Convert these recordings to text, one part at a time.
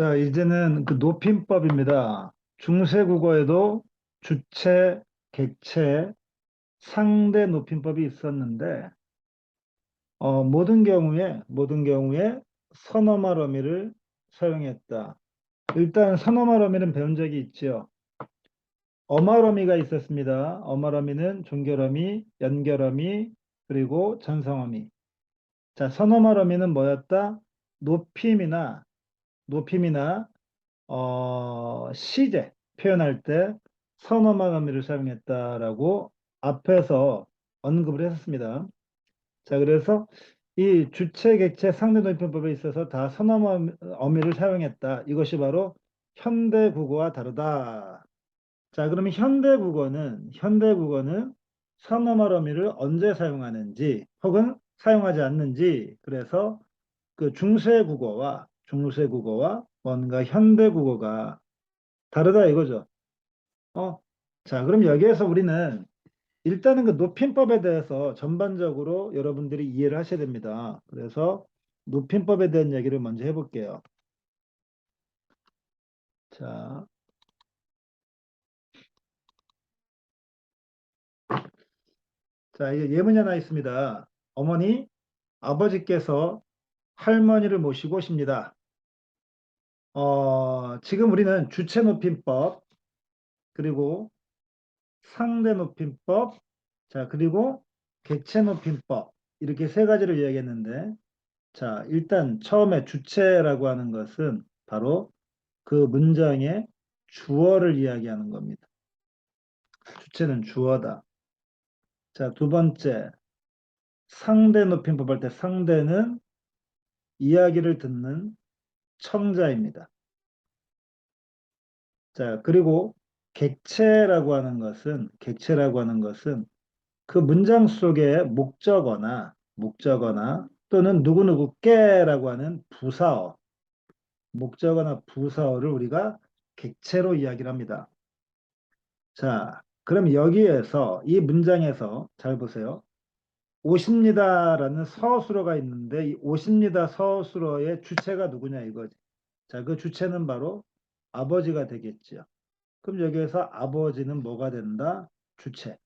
자, 이제는 그 높임법입니다. 중세 국어에도 주체, 객체, 상대 높임법이 있었는데, 어, 모든 경우에, 모든 경우에 선어말 어미를 사용했다. 일단 선어말 어미는 배운 적이 있죠. 어말 어미가 있었습니다. 어말 어미는 종결어미, 연결어미, 그리고 전성어미. 자, 선어말 어미는 뭐였다? 높임이나 높임이나 어, 시제 표현할 때 선어만 어미를 사용했다라고 앞에서 언급을 했었습니다. 자, 그래서 이 주체, 객체, 상대 높임법에 있어서 다 선어만 어미를 사용했다. 이것이 바로 현대 국어와 다르다. 자, 그러면 현대 국어는 현대 국어는 선어말 어미를 언제 사용하는지 혹은 사용하지 않는지 그래서 그 중세 국어와 중세 국어와 뭔가 현대 국어가 다르다 이거죠. 어, 자, 그럼 여기에서 우리는 일단은 그 높임법에 대해서 전반적으로 여러분들이 이해를 하셔야 됩니다. 그래서 높임법에 대한 얘기를 먼저 해볼게요. 자, 자, 이게 예문이 하나 있습니다. 어머니, 아버지께서 할머니를 모시고 오십니다. 어, 지금 우리는 주체 높임법, 그리고 상대 높임법, 자, 그리고 객체 높임법, 이렇게 세 가지를 이야기했는데, 자, 일단 처음에 주체라고 하는 것은 바로 그 문장의 주어를 이야기하는 겁니다. 주체는 주어다. 자, 두 번째, 상대 높임법 할 때 상대는 이야기를 듣는 청자입니다. 자, 그리고 객체라고 하는 것은 객체라고 하는 것은 그 문장 속에 목적어나 목적어나 또는 누구누구께라고 하는 부사어 목적어나 부사어를 우리가 객체로 이야기를 합니다. 자, 그럼 여기에서 이 문장에서 잘 보세요. 오십니다라는 서술어가 있는데 이 오십니다 서술어의 주체가 누구냐 이거지. 자, 그 주체는 바로 아버지가 되겠지요. 그럼 여기에서 아버지는 뭐가 된다? 주체.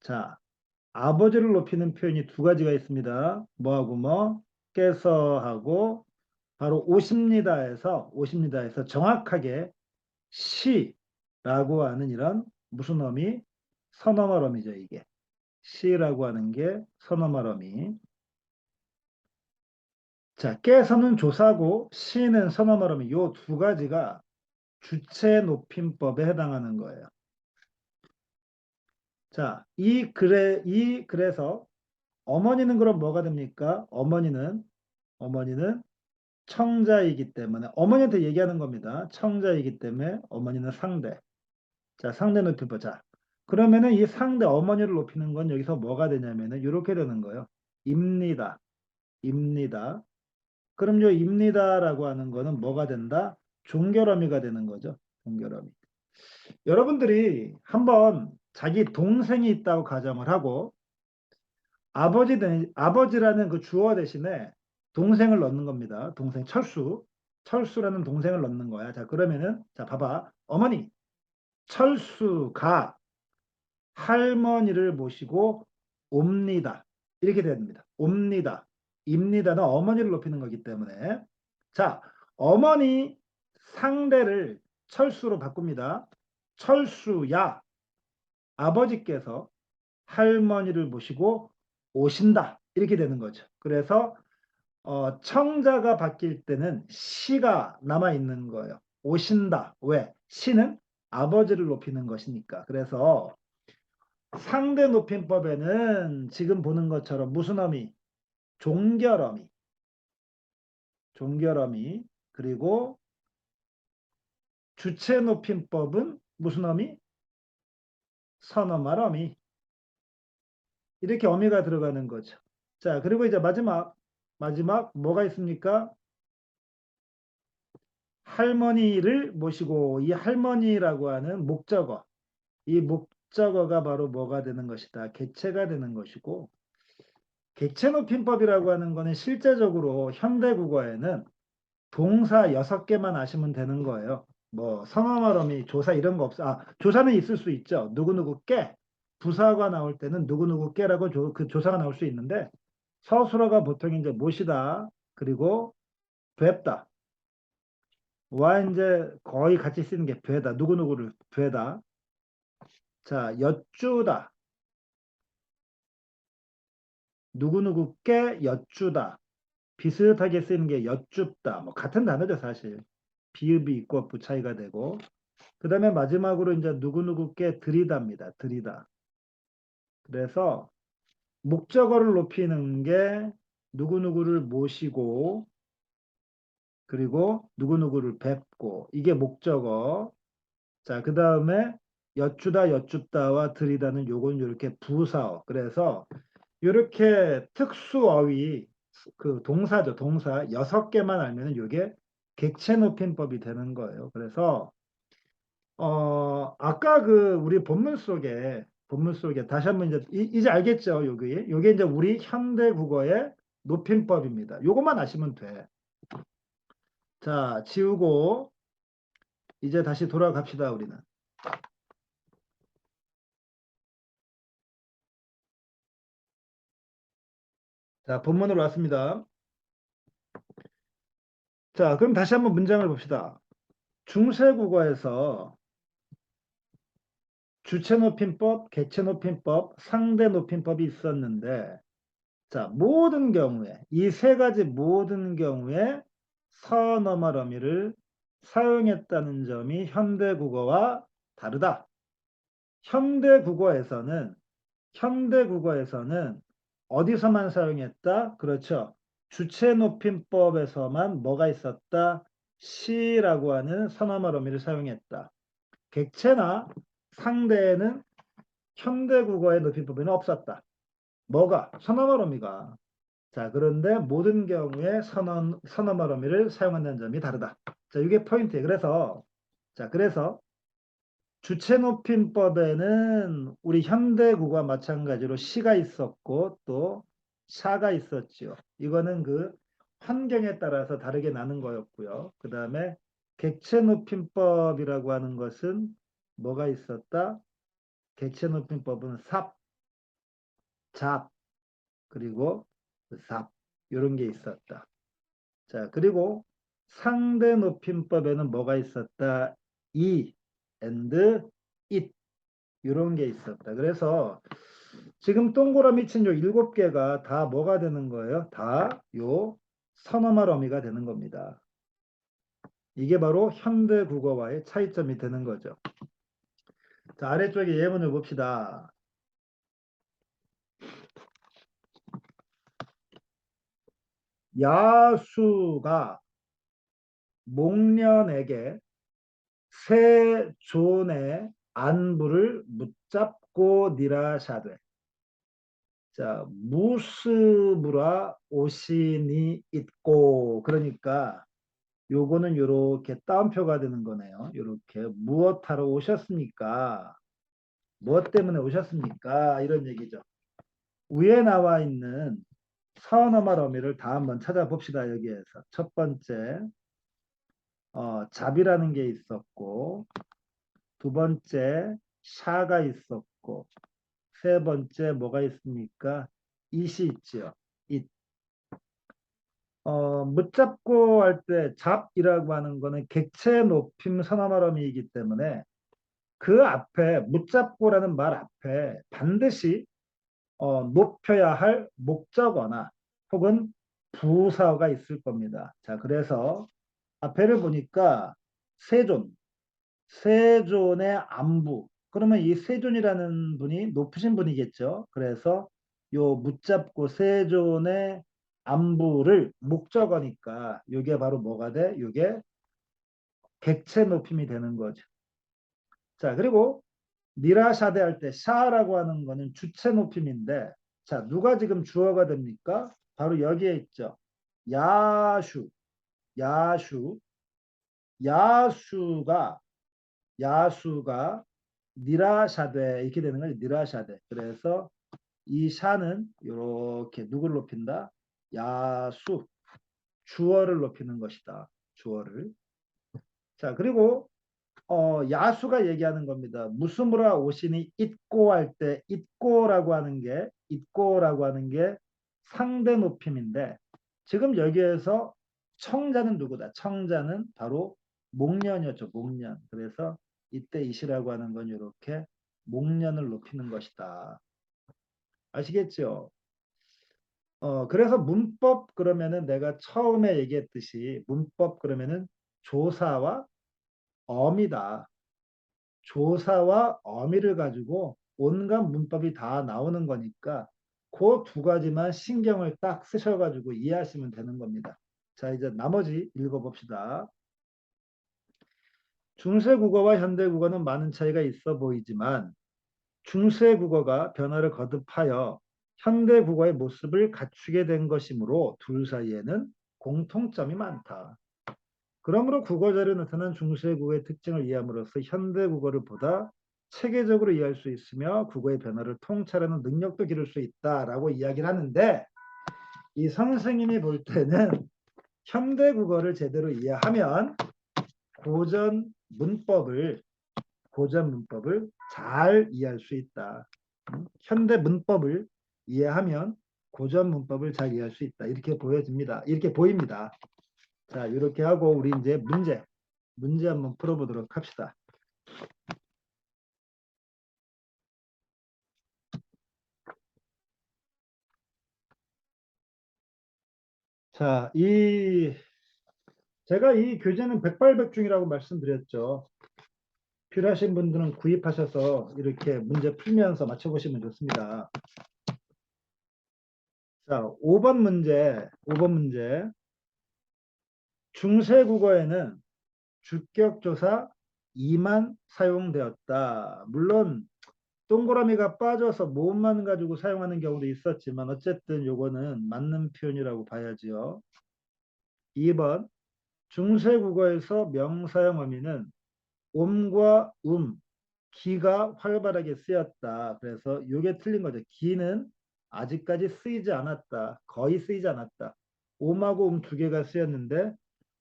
자, 아버지를 높이는 표현이 두 가지가 있습니다. 뭐하고 뭐? 깨서 하고 바로 오십니다에서 오십니다에서 정확하게 시라고 하는 이런 무슨 어미? 선어말 어미죠, 이게. 시라고 하는 게 선어말 어미. 자, 깨서는 조사고 시는 어미. 요두 가지가 주체 높임법에 해당하는 거예요. 자, 이 글에 이 글에서 어머니는 그럼 뭐가 됩니까? 어머니는 어머니는 청자이기 때문에 어머니한테 얘기하는 겁니다. 청자이기 때문에 어머니는 상대. 자, 상대 높임법. 자, 그러면은 이 상대 어머니를 높이는 건 여기서 뭐가 되냐면은 이렇게 되는 거예요. 입니다. 입니다. 그럼 요 입니다라고 하는 거는 뭐가 된다? 종결어미가 되는 거죠. 종결어미. 여러분들이 한번 자기 동생이 있다고 가정을 하고 아버지 대, 아버지라는 그 주어 대신에 동생을 넣는 겁니다. 동생 철수. 철수라는 동생을 넣는 거야. 자, 그러면은 자, 봐봐. 어머니 철수가 할머니를 모시고 옵니다. 이렇게 됩니다. 옵니다. 입니다는 어머니를 높이는 거기 때문에 자, 어머니 상대를 철수로 바꿉니다. 철수야 아버지께서 할머니를 모시고 오신다. 이렇게 되는 거죠. 그래서 어, 청자가 바뀔 때는 시가 남아 있는 거예요. 오신다. 왜? 시는 아버지를 높이는 것이니까. 그래서 상대 높임법에는 지금 보는 것처럼 무슨 어미? 종결어미. 종결어미. 그리고 주체 높임법은 무슨 어미? 선어말 어미. 이렇게 어미가 들어가는 거죠. 자, 그리고 이제 마지막, 마지막 뭐가 있습니까? 할머니를 모시고 이 할머니라고 하는 목적어. 이 목적어가 바로 뭐가 되는 것이다. 객체가 되는 것이고 객체 높임법이라고 하는 것은 실제적으로 현대 국어에는 동사 여섯 개만 아시면 되는 거예요. 뭐 성어말 어미 조사 이런 거 없어. 아 조사는 있을 수 있죠. 누구누구 께 부사가 나올 때는 누구누구 께라고 조, 그 조사가 나올 수 있는데 서술어가 보통 이제 못이다 그리고 됐다 와 이제 거의 같이 쓰는 게 되다 누구누구를 되다 자 여쭈다 누구누구께 여쭈다. 비슷하게 쓰는 게 여쭙다. 뭐 같은 단어죠 사실. 비읍이 있고 없고 차이가 되고. 그 다음에 마지막으로 이제 누구누구께 들이답니다. 들이다. 그래서 목적어를 높이는 게 누구누구를 모시고 그리고 누구누구를 뵙고. 이게 목적어. 자 그 다음에 여쭈다 여쭙다와 들이다는 요건 이렇게 부사어. 그래서 이렇게 특수어휘 그 동사죠 동사. 여섯 개만 알면은 요게 객체 높임법이 되는 거예요. 그래서 어 아까 그 우리 본문 속에 본문 속에 다시 한번 이제 이, 이제 알겠죠 요게? 요게 이제 우리 현대 국어의 높임법입니다. 요것만 아시면 돼. 자, 지우고 이제 다시 돌아갑시다, 우리는. 자, 본문으로 왔습니다. 자, 그럼 다시 한번 문장을 봅시다. 중세국어에서 주체 높임법, 객체 높임법, 상대 높임법이 있었는데 자, 모든 경우에 이 세 가지 모든 경우에 서너멀 어미를 사용했다는 점이 현대 국어와 다르다. 현대 국어에서는 현대 국어에서는 어디서만 사용했다? 그렇죠. 주체 높임법에서만 뭐가 있었다? 시라고 하는 선어말 어미를 사용했다. 객체나 상대에는 현대 국어의 높임법에는 없었다. 뭐가? 선어말 어미가 자, 그런데 모든 경우에 선언, 선어말 어미를 사용한다는 점이 다르다. 자, 이게 포인트예요. 그래서, 자, 그래서 주체 높임법에는 우리 현대 국어와 마찬가지로 시가 있었고 또 샤가 있었죠. 이거는 그 환경에 따라서 다르게 나는 거였고요. 그 다음에 객체 높임법이라고 하는 것은 뭐가 있었다? 객체 높임법은 삽, 잡, 그리고 삽 이런 게 있었다. 자 그리고 상대 높임법에는 뭐가 있었다? 이, and, it 이런 게 있었다. 그래서 지금 동그라미 친 요 일곱 개가 다 뭐가 되는 거예요? 다 요 선어말 어미가 되는 겁니다. 이게 바로 현대 국어와의 차이점이 되는 거죠. 자, 아래쪽에 예문을 봅시다. 야수가 목련에게 세존의 안부를 묻잡고 니라샤되 자 무스무라 오신이 있고. 그러니까 요거는 요렇게 따옴표가 되는 거네요. 요렇게 무엇하러 오셨습니까? 무엇 때문에 오셨습니까? 이런 얘기죠. 위에 나와 있는 사원어말 어미를 다 한번 찾아봅시다. 여기에서. 첫 번째 어, 잡이라는 게 있었고 두 번째 샤가 있었고 세 번째 뭐가 있습니까? it이 있죠. it. 어, 묻잡고 할 때 잡이라고 하는 거는 객체 높임 선어말어미이기 때문에 그 앞에 묻잡고라는 말 앞에 반드시 어, 높여야 할 목적어나 혹은 부사가 있을 겁니다. 자, 그래서 앞에를 보니까 세존, 세존의 안부. 그러면 이 세존이라는 분이 높으신 분이겠죠. 그래서 요 묻잡고 세존의 안부를 목적어니까 이게 바로 뭐가 돼? 이게 객체 높임이 되는 거죠. 자, 그리고 니라샤데 할 때 샤라고 하는 거는 주체 높임인데 자 누가 지금 주어가 됩니까? 바로 여기에 있죠. 야슈 야슈 야수가 야수가 니라샤데 이렇게 되는 거죠. 니라샤데 그래서 이 샤는 이렇게 누구를 높인다? 야수 주어를 높이는 것이다. 주어를. 자, 그리고 어, 야수가 얘기하는 겁니다. 무스무라 오시니 있고 할 때 있고라고 하는 게 있고라고 하는 게 상대 높임인데 지금 여기에서 청자는 누구다? 청자는 바로 목련이었죠. 목련. 그래서 이때 이시라고 하는 건 이렇게 목련을 높이는 것이다. 아시겠죠? 어, 그래서 문법 그러면은 내가 처음에 얘기했듯이 문법 그러면은 조사와 어미다. 조사와 어미를 가지고 온갖 문법이 다 나오는 거니까 그 두 가지만 신경을 딱 쓰셔가지고 이해하시면 되는 겁니다. 자, 이제 나머지 읽어봅시다. 중세 국어와 현대 국어는 많은 차이가 있어 보이지만 중세 국어가 변화를 거듭하여 현대 국어의 모습을 갖추게 된 것이므로 둘 사이에는 공통점이 많다. 그러므로 국어자료에 나타난 중세 국어의 특징을 이해함으로써 현대 국어를 보다 체계적으로 이해할 수 있으며 국어의 변화를 통찰하는 능력도 기를 수 있다라고 이야기를 하는데 이 선생님이 볼 때는 현대 국어를 제대로 이해하면 고전 문법을 고전 문법을 잘 이해할 수 있다. 음, 현대 문법을 이해하면 고전 문법을 잘 이해할 수 있다. 이렇게 보여집니다. 이렇게 보입니다. 자, 이렇게 하고 우리 이제 문제 문제 한번 풀어보도록 합시다. 자, 이 제가 이 교재는 백발백중이라고 말씀드렸죠. 필요하신 분들은 구입하셔서 이렇게 문제 풀면서 맞춰보시면 좋습니다. 자, 5번 문제, 5번 문제. 중세 국어에는 주격조사 2만 사용되었다. 물론 동그라미가 빠져서 모음만 가지고 사용하는 경우도 있었지만 어쨌든 요거는 맞는 표현이라고 봐야지요. 2번 중세 국어에서 명사형 어미는 옴과 음, 기가 활발하게 쓰였다. 그래서 요게 틀린 거죠. 기는 아직까지 쓰이지 않았다. 거의 쓰이지 않았다. 옴하고 음 두 개가 쓰였는데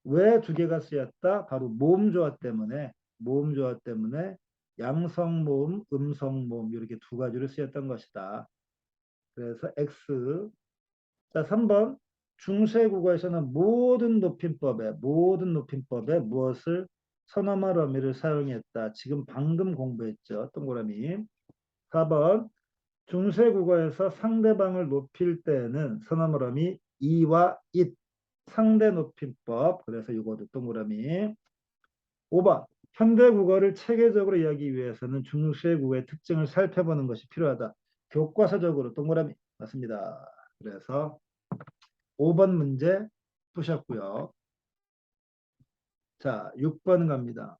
왜 두 개가 쓰였다? 바로 모음 조화 때문에 모음 조화 때문에 양성 모음, 음성 모음 이렇게 두 가지를 쓰였던 것이다. 그래서 X. 자, 3번 중세 국어에서는 모든 높임법에 모든 높임법에 무엇을 선어말 어미를 사용했다. 지금 방금 공부했죠. 동그라미. 4번 중세 국어에서 상대방을 높일 때는 선어말 어미 이와 잇 상대 높임법. 그래서 이것도 동그라미. 5번 현대 국어를 체계적으로 이해하기 위해서는 중세 국어의 특징을 살펴보는 것이 필요하다. 교과서적으로 동그라미 맞습니다. 그래서 5번 문제 푸셨고요. 자, 6번 갑니다.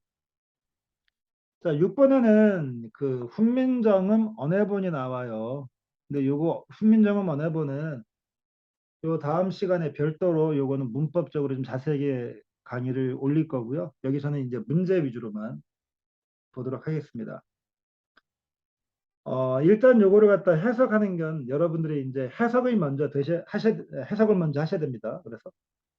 자, 6번에는 그 훈민정음 언해본이 나와요. 근데 요거 훈민정음 언해본은 요 다음 시간에 별도로 요거는 문법적으로 좀 자세하게 강의를 올릴 거고요. 여기서는 이제 문제 위주로만 보도록 하겠습니다. 어, 일단 요거를 갖다 해석하는 건 여러분들이 이제 해석을 먼저 되셔, 하셔, 해석을 먼저 하셔야 됩니다. 그래서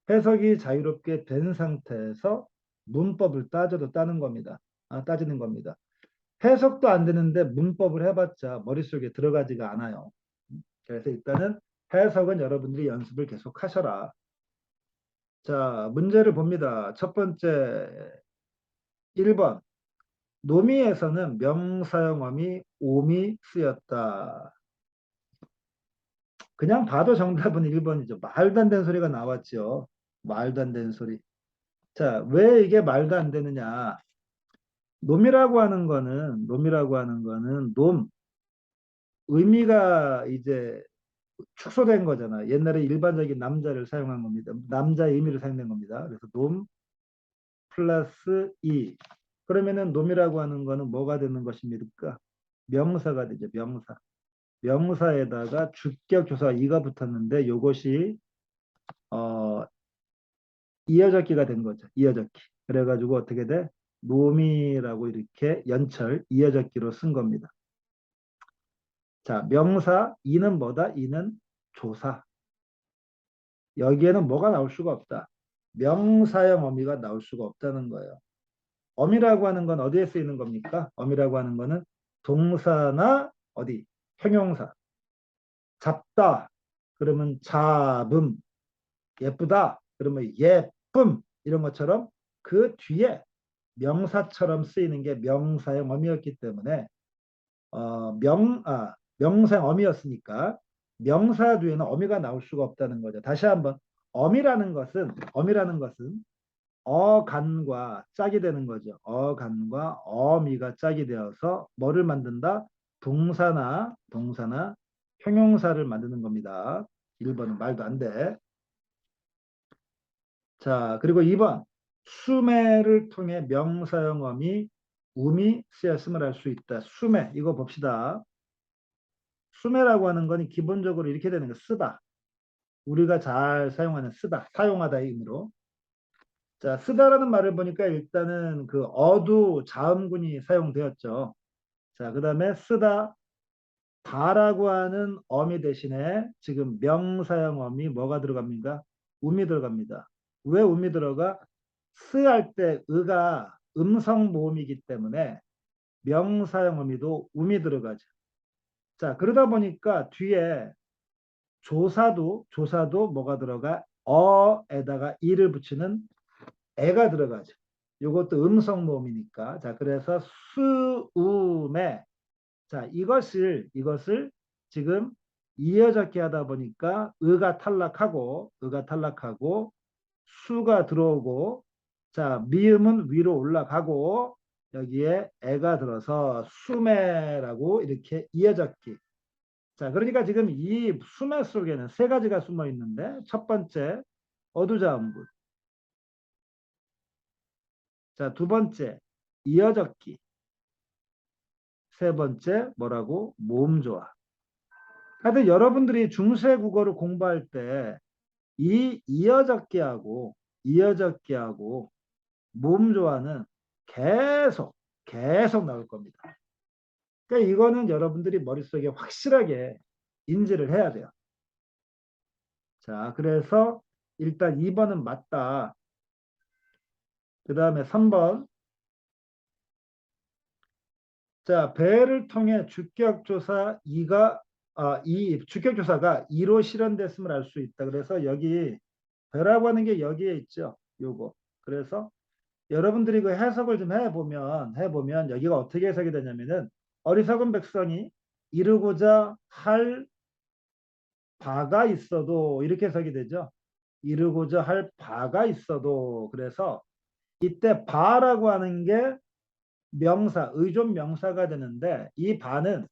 해석이 자유롭게 된 상태에서 문법을 따져도 따는 겁니다. 아, 따지는 겁니다. 해석도 안 되는데 문법을 해봤자 머릿속에 들어가지가 않아요. 그래서 일단은 해석은 여러분들이 연습을 계속 하셔라. 자, 문제를 봅니다. 첫 번째 1번 노미에서는 명사형어미 오미 쓰였다. 그냥 봐도 정답은 1번이죠. 말도 안 되는 소리가 나왔죠. 말도 안 되는 소리. 자, 왜 이게 말도 안 되느냐? 놈이라고 하는 거는 놈이라고 하는 거는 놈 의미가 이제 축소된 거잖아. 옛날에 일반적인 남자를 사용한 겁니다. 남자의 의미를 사용된 겁니다. 그래서 놈 플러스 이 그러면은 놈이라고 하는 거는 뭐가 되는 것입니까? 명사가 되죠. 명사. 명사에다가 주격 조사 이가 붙었는데 이것이 어 이어적기가 된 거죠. 이어적기. 그래가지고 어떻게 돼? 놈이라고 이렇게 연철 이어적기로 쓴 겁니다. 자, 명사 이는 뭐다? 이는 조사. 여기에는 뭐가 나올 수가 없다. 명사형 어미가 나올 수가 없다는 거예요. 어미라고 하는 건 어디에 쓰이는 겁니까? 어미라고 하는 거는 동사나 어디 형용사 잡다 그러면 잡음 예쁘다 그러면 예쁨 이런 것처럼 그 뒤에 명사처럼 쓰이는 게 명사형 어미였기 때문에 어, 명, 아, 명사형 어미였으니까 명사 뒤에는 어미가 나올 수가 없다는 거죠. 다시 한번 어미라는 것은 어미라는 것은 어간과 짝이 되는 거죠. 어간과 어미가 짝이 되어서 뭐를 만든다? 동사나 동사나 형용사를 만드는 겁니다. 1번은 말도 안 돼. 자, 그리고 2번 수매를 통해 명사형 어미 음이 쓰였음을 알 수 있다. 수매 이거 봅시다. 수매라고 하는 건 기본적으로 이렇게 되는 거 쓰다. 우리가 잘 사용하는 쓰다, 사용하다의 의미로. 자, 쓰다라는 말을 보니까 일단은 그 어두 자음군이 사용되었죠. 자, 그 다음에 쓰다, 다라고 하는 어미 대신에 지금 명사형 어미 뭐가 들어갑니까? 음이 들어갑니다. 왜 음이 들어가? 쓰할 때 의가 음성 모음이기 때문에 명사형 어미도 음이 들어가죠. 자, 그러다 보니까 뒤에 조사도 조사도 뭐가 들어가? 어에다가 이를 붙이는 애가 들어가죠. 이것도 음성 모음이니까. 자, 그래서 수음에 자, 이것을 이것을 지금 이어적게 하다 보니까 의가 탈락하고 의가 탈락하고 수가 들어오고 자, 미음은 위로 올라가고 여기에 애가 들어서 수매라고 이렇게 이어적기. 자, 그러니까 지금 이 수매 속에는 세 가지가 숨어 있는데 첫 번째 어두자음군. 자, 두 번째 이어적기. 세 번째 뭐라고? 모음조화. 하여튼 여러분들이 중세 국어를 공부할 때 이 이어적기하고 이어적기하고 모음조화는 계속 계속 나올 겁니다. 그러니까 이거는 여러분들이 머릿속에 확실하게 인지를 해야 돼요. 자, 그래서 일단 2번은 맞다. 그 다음에 3번. 자, 배를 통해 주격조사 2가 아, 이 주격조사가 2로 실현됐음을 알 수 있다. 그래서 여기 배라고 하는 게 여기에 있죠. 요거. 그래서 여러분들이 그 해석을 좀 해보면 해보면 여기가 어떻게 해석이 되냐면은 어리석은 백성이 이루고자 할 바가 있어도 이렇게 해석이 되죠. 이루고자 할 바가 있어도 그래서 이때 바라고 하는 게 명사, 의존 명사가 되는데 이 바는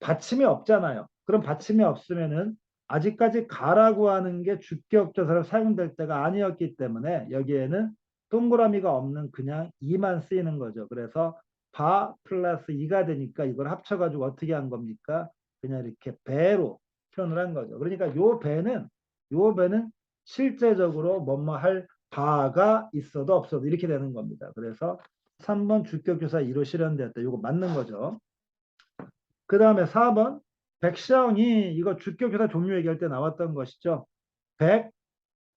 받침이 없잖아요. 그럼 받침이 없으면은 아직까지 가라고 하는 게 주격조사로 사용될 때가 아니었기 때문에 여기에는 동그라미가 없는 그냥 2만 쓰이는 거죠. 그래서 바 플러스 2가 되니까 이걸 합쳐가지고 어떻게 한 겁니까? 그냥 이렇게 배로 표현을 한 거죠. 그러니까 요 배는 요 배는 실제적으로 뭐뭐 할 바가 있어도 없어도 이렇게 되는 겁니다. 그래서 3번 주격조사 2로 실현되었다. 이거 맞는 거죠. 그 다음에 4번 백성이 이거 주격조사 종류 얘기할 때 나왔던 것이죠.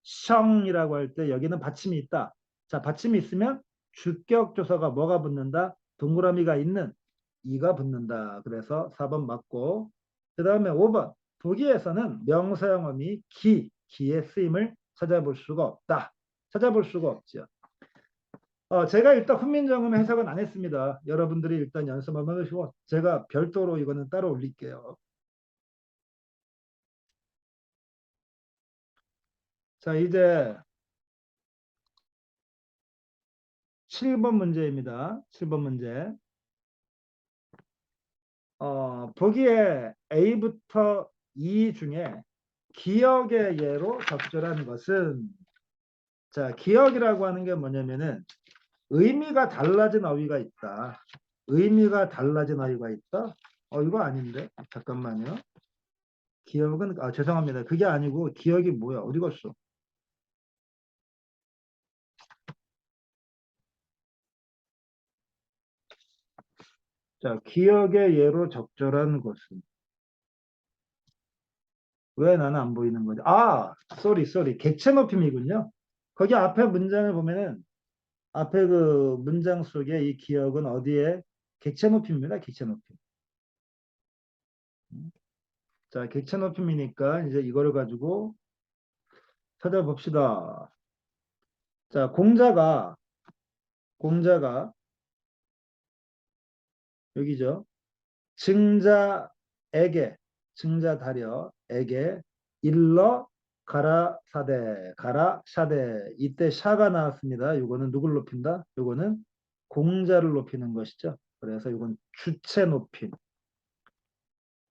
백성이라고 할 때 여기는 받침이 있다. 자, 받침이 있으면 주격 조사가 뭐가 붙는다? 동그라미가 있는 이가 붙는다. 그래서 4번 맞고 그 다음에 5번 독일에서는 명사형어미 기, 기의 쓰임을 찾아볼 수가 없다. 찾아볼 수가 없죠. 어, 제가 일단 훈민정음 해석은 안 했습니다. 여러분들이 일단 연습 한번 하시고 제가 별도로 이거는 따로 올릴게요. 자, 이제 7번 문제입니다. 7번 문제. 어, 보기에 A부터 E 중에 기억의 예로 적절한 것은 자, 기억이라고 하는 게 뭐냐면은 의미가 달라진 어휘가 있다. 의미가 달라진 어휘가 있다. 어, 이거 아닌데? 잠깐만요. 기억은, 아, 죄송합니다. 그게 아니고, 기억이 뭐야? 어디 갔어? 자, 기억의 예로 적절한 것은. 왜 나는 안 보이는 거지? 아, 쏘리, 쏘리. 객체 높임이군요. 거기 앞에 문장을 보면은 앞에 그 문장 속에 이 기억은 어디에 객체 높임입니다. 객체 높임. 음. 자, 객체 높임이니까 이제 이거를 가지고 찾아봅시다. 자, 공자가 공자가 여기죠. 증자에게 증자 다려에게 일러 가라 사대 가라 샤대 이때 샤가 나왔습니다. 이거는 누굴 높인다? 이거는 공자를 높이는 것이죠. 그래서 이건 주체 높임.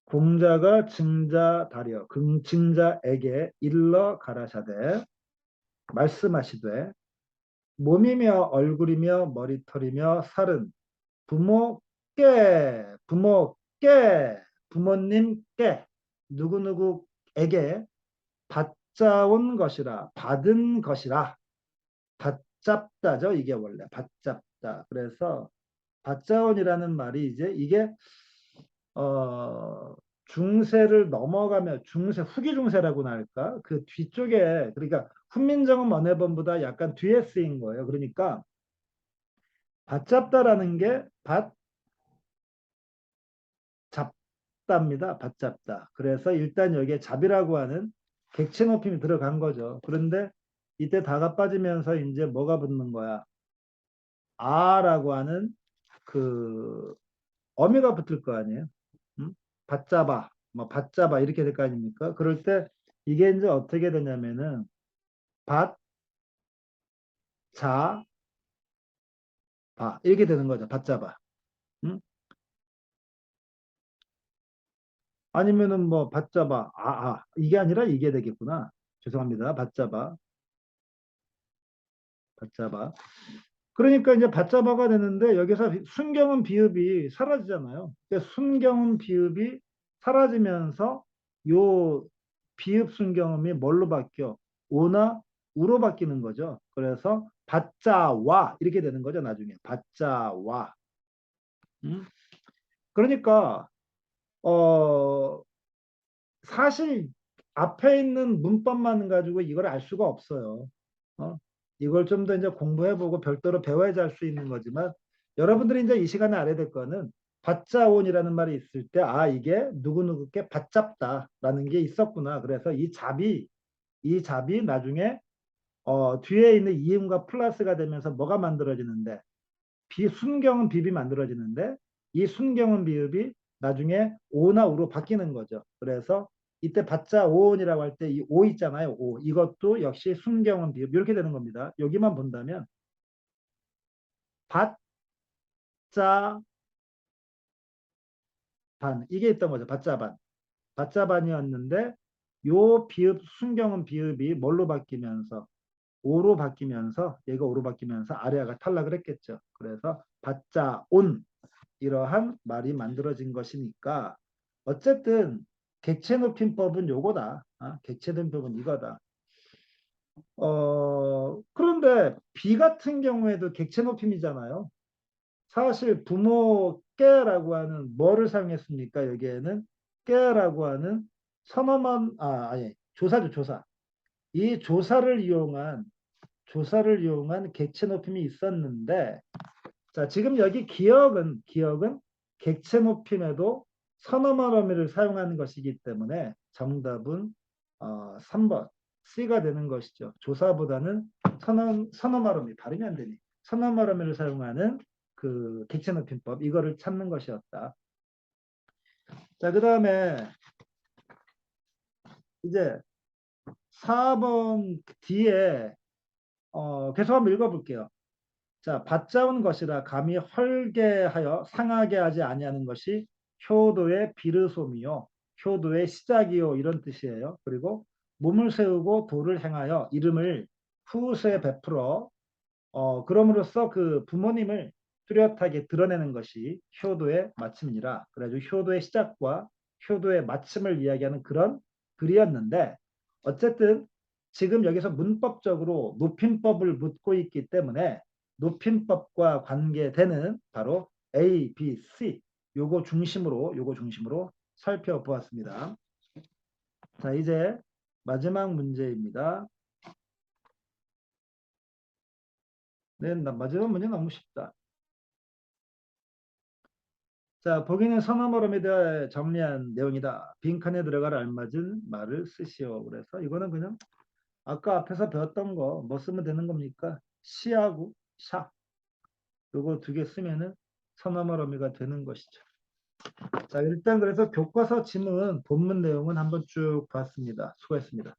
공자가 증자 다려 증자에게 일러 가라샤대 말씀하시되 몸이며 얼굴이며 머리털이며 살은 부모 께 부모께 부모님께 누구누구에게 받자온 것이라 받은 것이라. 받잡다죠 이게 원래. 받잡다. 그래서 받자온이라는 말이 이제 이게 어 중세를 넘어가며 중세 후기 중세라고나 할까? 그 뒤쪽에 그러니까 훈민정음 원해본보다 약간 뒤에 쓰인 거예요. 그러니까 받잡다라는 게 받 잡다입니다. 받잡다. 그래서 일단 여기에 잡이라고 하는 객체 높임이 들어간 거죠. 그런데 이때 다가 빠지면서 이제 뭐가 붙는 거야? 아라고 하는 그 어미가 붙을 거 아니에요. 음? 받잡아, 뭐 받잡아 이렇게 될 거 아닙니까? 그럴 때 이게 이제 어떻게 되냐면은 받, 자, 바 이렇게 되는 거죠. 받잡아. 음? 아니면은 뭐 받잡아, 아, 아 이게 아니라 이게 되겠구나. 죄송합니다. 받잡아, 받잡아. 그러니까 이제 받잡아가 되는데 여기서 순경은 비읍이 사라지잖아요. 순경은 비읍이 사라지면서 요 비읍 순경음이 뭘로 바뀌어? 오나 우로 바뀌는 거죠. 그래서 받자와 이렇게 되는 거죠. 나중에 받자와. 음? 그러니까 어 사실 앞에 있는 문법만 가지고 이걸 알 수가 없어요. 어? 이걸 좀 더 이제 공부해보고 별도로 배워야지 할 수 있는 거지만 여러분들이 이제 이 시간에 알아야 될 거는 받자온이라는 말이 있을 때 아 이게 누구누구께 받잡다라는 게 있었구나. 그래서 이 잡이 이 잡이 나중에 어, 뒤에 있는 이음과 플러스가 되면서 뭐가 만들어지는데 비 순경은 비비 만들어지는데 이 순경은 비읍이 나중에 오나 우로 바뀌는 거죠. 그래서 이때 받자 오온이라고 할 때 이 오 있잖아요. 오 이것도 역시 순경은 비읍 이렇게 되는 겁니다. 여기만 본다면 받자 반 이게 있던 거죠. 받자 반 받자 반이었는데 요 비읍 순경은 비읍이 뭘로 바뀌면서 오로 바뀌면서 얘가 오로 바뀌면서 아래아가 탈락을 했겠죠. 그래서 받자 온 이러한 말이 만들어진 것이니까 어쨌든 객체 높임법은 요거다. 아, 객체 높임법은 이거다. 어, 그런데 비 같은 경우에도 객체 높임이잖아요. 사실 부모께라고 하는 뭐를 사용했습니까? 여기에는 깨라고 하는 선어만 아 아니 조사죠 조사. 이 조사를 이용한 조사를 이용한 객체 높임이 있었는데 자 지금 여기 기억은 기억은 객체 높임에도 선어말 어미를 사용하는 것이기 때문에 정답은 어, 3번 C가 되는 것이죠. 조사보다는 선어, 선어말 어미 발음이 안 되니 선어말 어미를 사용하는 그 객체 높임법 이거를 찾는 것이었다. 자, 그 다음에 이제 4번 뒤에 어, 계속 한번 읽어볼게요. 자, 받자온 것이라 감히 헐게하여 상하게 하지 아니하는 것이 효도의 비르솜이요. 효도의 시작이요. 이런 뜻이에요. 그리고 몸을 세우고 도를 행하여 이름을 후세에 베풀어 어, 그럼으로써 그 부모님을 뚜렷하게 드러내는 것이 효도의 마침이라. 그래가지고 효도의 시작과 효도의 마침을 이야기하는 그런 글이었는데 어쨌든 지금 여기서 문법적으로 높임법을 묻고 있기 때문에 높임법과 관계되는 바로 A, B, C 요거 중심으로 요거 중심으로 살펴보았습니다. 자 이제 마지막 문제입니다. 네, 나- 마지막 문제 너무 쉽다. 자, 보기는 선어머럼에 대해 정리한 내용이다. 빈칸에 들어갈 알맞은 말을 쓰시오. 그래서 이거는 그냥 아까 앞에서 배웠던 거 뭐 쓰면 되는 겁니까? 시하고 샤. 요거 두 개 쓰면은 선어머러미가 되는 것이죠. 자, 일단 그래서 교과서 지문 본문 내용은 한번 쭉 봤습니다. 수고했습니다.